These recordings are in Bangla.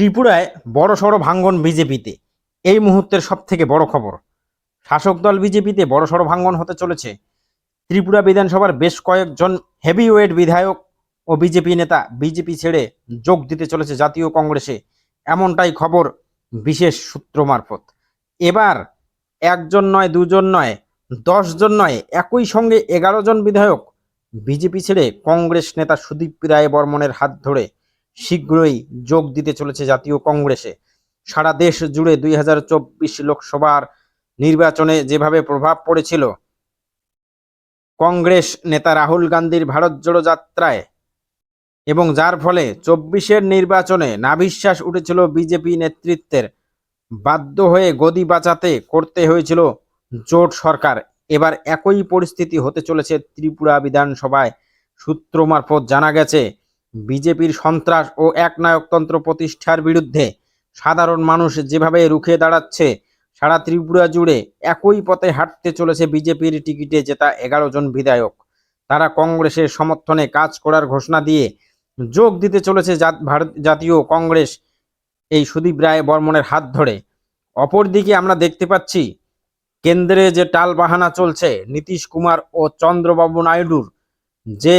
ত্রিপুরায় বড়সড় ভাঙ্গন বিজেপিতে। এই মুহূর্তের সব থেকে বড় খবর। শাসক দল বিজেপিতে বড়সড় ভাঙ্গন হতে চলেছে। ত্রিপুরা বিধানসভার বেশ কয়েকজন হেভিওয়েট বিধায়ক ও বিজেপি নেতা বিজেপি ছেড়ে যোগ দিতে চলেছে জাতীয় কংগ্রেসে। এমনটাই খবর বিশেষ সূত্র মারফত। এবার একজন নয়, দুজন নয়, দশজন নয়, একই সঙ্গে এগারো জন বিধায়ক বিজেপি ছেড়ে কংগ্রেস নেতা সুদীপ রায় বর্মনের হাত ধরে শীঘ্রই যোগ দিতে চলেছে জাতীয় কংগ্রেসে। সারা দেশ জুড়ে দুই হাজার চব্বিশ লোকসভার নির্বাচনে যেভাবে প্রভাব পড়েছিল, কংগ্রেস নেতা রাহুল গান্ধীর ভারত জোড়ো যাত্রায়, এবং যার ফলে চব্বিশের নির্বাচনে নাভিশ্বাস উঠেছিল বিজেপি নেতৃত্বের। বাধ্য হয়ে গদি বাঁচাতে করতে হয়েছিল জোট সরকার। এবার একই পরিস্থিতি হতে চলেছে ত্রিপুরা বিধানসভায়। সূত্র মারফত জানা গেছে বিজেপির সন্ত্রাস ও একনায়কতন্ত্র প্রতিষ্ঠার বিরুদ্ধে সাধারণ মানুষ যেভাবে রুখে দাঁড়াচ্ছে, সারা ত্রিপুরা জুড়ে একই পথে হাঁটতে চলেছে বিজেপির টিকিটে জেতা এগারো জন বিধায়ক। তারা কংগ্রেসের সমর্থনে কাজ করার ঘোষণা দিয়ে যোগ দিতে চলেছে জাতীয় কংগ্রেস, এই সুদীপ রায় বর্মনের হাত ধরে। অপরদিকে আমরা দেখতে পাচ্ছি, কেন্দ্রে যে টাল বাহানা চলছে, নীতিশ কুমার ও চন্দ্রবাবু নাইডুর, যে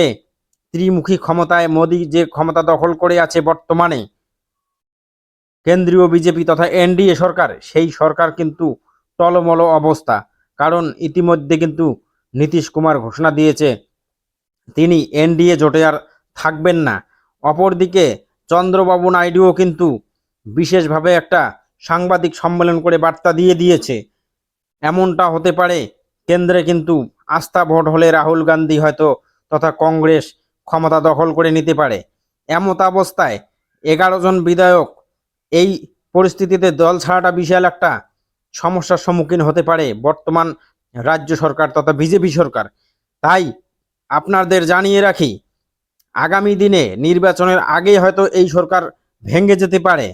ত্রিমুখী ক্ষমতায় মোদী যে ক্ষমতা দখল করে আছে বর্তমানে, কেন্দ্রীয় বিজেপি তথা এনডিএ সরকার, সেই সরকার কিন্তু টলমল অবস্থা। কারণ ইতিমধ্যে কিন্তু নীতিশ কুমার ঘোষণা দিয়েছে, তিনি এনডিএ জোটে আর থাকবেন না। অপরদিকে চন্দ্রবাবু নাইডুও কিন্তু বিশেষভাবে একটা সাংবাদিক সম্মেলন করে বার্তা দিয়ে দিয়েছে। এমনটা হতে পারে, কেন্দ্রে কিন্তু আস্থা ভোট হলে রাহুল গান্ধী হয়তো তথা কংগ্রেস ক্ষমতা দখল করে নিতে পারে। এমত অবস্থায় এগারো জন বিধায়ক এই পরিস্থিতিতে দল ছাড়াটা বিশাল একটা সমস্যার সম্মুখীন হতে পারে বর্তমান রাজ্য সরকার তথা বিজেপি সরকার। তাই আপনাদের জানিয়ে রাখি, আগামী দিনে নির্বাচনের আগে হয়তো এই সরকার ভেঙে যেতে পারে।